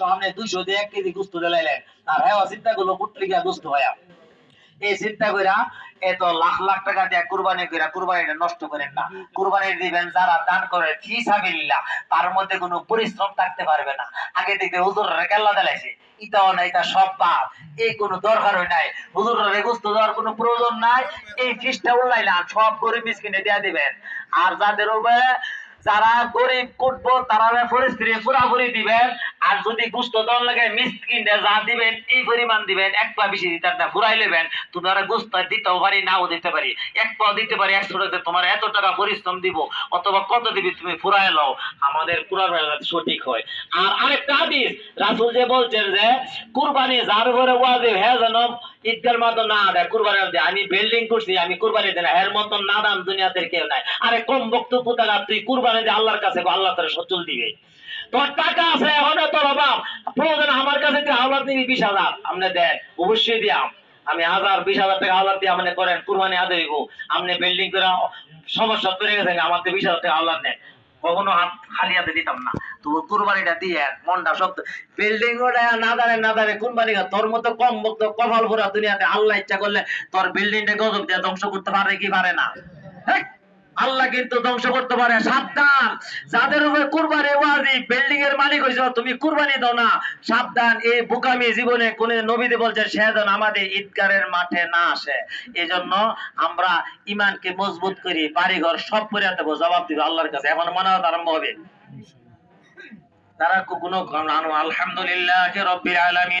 সামনে দুইশো দিয়ে এক কেজি গুস্ত দিলাইলেন আর হ্যাঁ চিন্তা করল কুটলি গিয়া গুস্ত ভাইয়া? এই চিন্তা কইরা এত লাখ লাখ টাকা দিয়ে কুরবানি কইরা কুরবানিটা নষ্ট করেন না। কুরবানি দিবেন যারা দান করে, ফি সাবিল্লাহ তার মধ্যে কোনো পরিশ্রম থাকতে পারবে না। আগে থেকে হুজুররা কেল্লা দিলাইছে। ইটাও না এটা সব পাপ এই কোনো দরকার হয় নাই হুজুররা রেগুস্ত দেওয়ার কোনো প্রয়োজন নাই। এই ফিসটা উল্লাইলাম, সব গরিব মিসকিনে দেয়া দিবেন। আর যাদের উপরে যারা গরিব কুটবো তারা পরিস্থিতি পুরাপুরি দিবেন। আর যদি গুস্ত দল লাগে মিসকিনদের যা দিবেন, এই পরিমাণ দিবেন, এক পা বেশি দিতে না ফুরাই নেবেন তোমরা গুস্ত দিতেও পারি, নাও দিতে পারি। এক পা দিতে পারি, একশো টাকা, তোমার এত টাকা পরিশ্রম দিব, অথবা কত দিবি তুমি ফুরাই লও, আমাদের কুরার সঠিক হয়। আর আরেকটা হাদিস, রাসুল যে বলছেন যে, কুরবানি যার ঘরে ওয়াজিব হ্যাঁ যেন ঈদগার মতো না দেয়, কুরবানি দেয়। আমি বিল্ডিং করছি, আমি কুরবানি দেয় না। এর মতন না দাম দুনিয়াতে কেউ নাই। আরে কম বক্তব্য টাকা তুই কুরবানি দিয়ে আল্লাহর কাছে আল্লাহ তার সচল দিবে। তোর টাকা আছে, এখন তোর অভাব। প্রয়োজন আমার কাছে, তুই আল্লাহ দিবি বিশ হাজার। আপনি দেন, অবশ্যই দিয়াম। আমি হাজার, বিশ হাজার টাকা আল্লাহ দিয়ে আপনি করেন, কুরবানি আদে দিব আপনি বিল্ডিং করে সমস্যা তৈরি গেছে আমার তো বিশ হাজার টাকা আল্লাহ নেন কখনো হাত খালি হাতে দিতাম না। তো কুরবানিটা দিয়ে মনটা সব বিল্ডিং ওটা না দাঁড়ে না দাঁড়ে কোম্পানি। তোর মতো কম বক্ত কপাল ভরা দুনিয়াতে আল্লাহ ইচ্ছা করলে তোর বিল্ডিংটা গজব দিয়ে ধ্বংস করতে পারে কি পারে না? হেই, আল্লাহ কিন্তু ধ্বংস করতে পারে। সাবধান। যাদের উপরে কুরবানি ওয়াজি বিল্ডিং এর মালিক হয়েছে তুমি কুরবানি দাও না। সাবধান, এই বুকামি জীবনে কোন নবীতে বলছে, সে আমাদের ঈদগারের মাঠে না আসে। এই জন্য আমরা ইমানকে মজবুত করি, বাড়িঘর সব করে দেবো, জবাব দিব আল্লাহর কাছে। এখন মনে আরম্ভ হবে। তারা কোনো আলহামদুলিল্লাহ রব্বিল আলামিন।